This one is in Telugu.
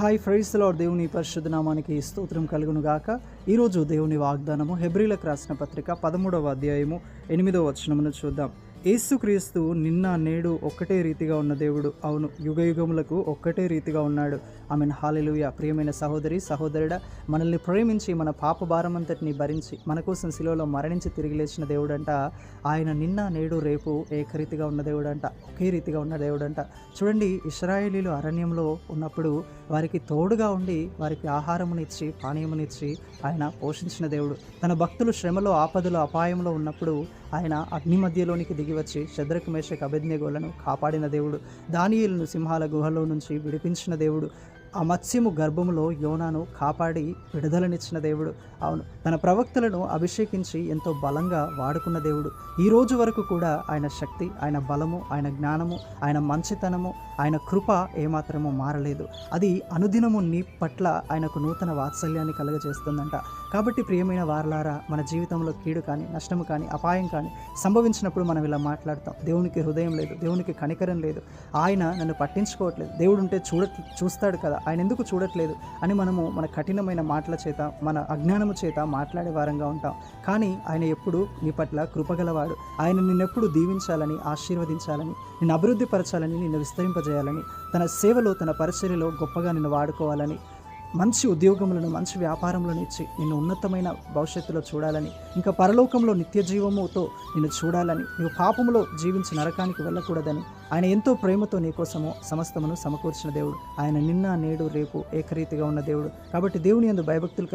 హాయ్ ఫ్రైస్ దేవుని పరిశుద్ధనామానికి స్తోత్రం కలుగునుగాక. ఈరోజు దేవుని వాగ్దానము హెబ్రిలకు రాసిన పత్రిక పదమూడవ అధ్యాయము ఎనిమిదవ వచనమును చూద్దాం. యేసుక్రీస్తు నిన్న నేడు ఒక్కటే రీతిగా ఉన్న దేవుడు. అవును యుగ యుగములకు ఒక్కటే రీతిగా ఉన్నాడు. ఆమె హాలెలుయ ప్రియమైన సహోదరి సహోదరుడ మనల్ని ప్రేమించి మన పాప భారమంతటిని భరించి మన కోసం శిలోలో మరణించి తిరిగి లేచిన దేవుడంట. ఆయన నిన్న నేడు రేపు ఏకరీతిగా ఉన్న దేవుడంట. ఒకే రీతిగా ఉన్న దేవుడంట. చూడండి ఇస్రాయేలీలు అరణ్యంలో ఉన్నప్పుడు వారికి తోడుగా ఉండి వారికి ఆహారమునిచ్చి పానీయమునిచ్చి ఆయన పోషించిన దేవుడు. తన భక్తులు శ్రమలో ఆపదలో అపాయంలో ఉన్నప్పుడు ఆయన అగ్ని మధ్యలోనికి దిగి వచ్చి శద్రకు మేషకు అభిజ్ఞగోలను కాపాడిన దేవుడు దానియులను సింహాల గుహలో నుంచి విడిపించిన దేవుడు ఆ మత్స్యము గర్భములో యోనాను కాపాడి విడుదలనిచ్చిన దేవుడు. అవును తన ప్రవక్తలను అభిషేకించి ఎంతో బలంగా వాడుకున్న దేవుడు. ఈ రోజు వరకు కూడా ఆయన శక్తి ఆయన బలము ఆయన జ్ఞానము ఆయన మంచితనము ఆయన కృప ఏమాత్రమో మారలేదు. అది అనుదినము నీ పట్ల ఆయనకు నూతన వాత్సల్యాన్ని కలుగజేస్తుందంట. కాబట్టి ప్రియమైన వారలారా మన జీవితంలో కీడు కానీ నష్టము కానీ అపాయం కానీ సంభవించినప్పుడు మనం ఇలా మాట్లాడతాం. దేవునికి హృదయం లేదు దేవునికి కనికరం లేదు. ఆయన నన్ను పట్టించుకోవట్లేదు. దేవుడు ఉంటే చూడ చూస్తాడు కదా. ఆయన ఎందుకు చూడట్లేదు అని మనము మన కఠినమైన మాటల చేత మన అజ్ఞానము చేత మాట్లాడే వారంగా ఉంటాం. కానీ ఆయన ఎప్పుడు నీ పట్ల కృపగలవాడు. ఆయన నిన్నెప్పుడు దీవించాలని ఆశీర్వదించాలని నిన్ను అభివృద్ధి పరచాలని నిన్ను విస్తరింపజేయాలని తన సేవలో తన పరిచర్యలో గొప్పగా నిన్ను వాడుకోవాలని మంచి ఉద్యోగములను మంచి వ్యాపారములను ఇచ్చి నిన్ను ఉన్నతమైన భవిష్యత్తులో చూడాలని ఇంకా పరలోకంలో నిత్య జీవముతో నిన్ను చూడాలని నీవు పాపములో జీవించి నరకానికి వెళ్ళకూడదని ఆయన ఎంతో ప్రేమతో నీకోసము సమస్తమును సమకూర్చిన దేవుడు. ఆయన నిన్న నేడు రేపు ఏకరీతిగా ఉన్న దేవుడు. కాబట్టి దేవుని అందు భయభక్తులు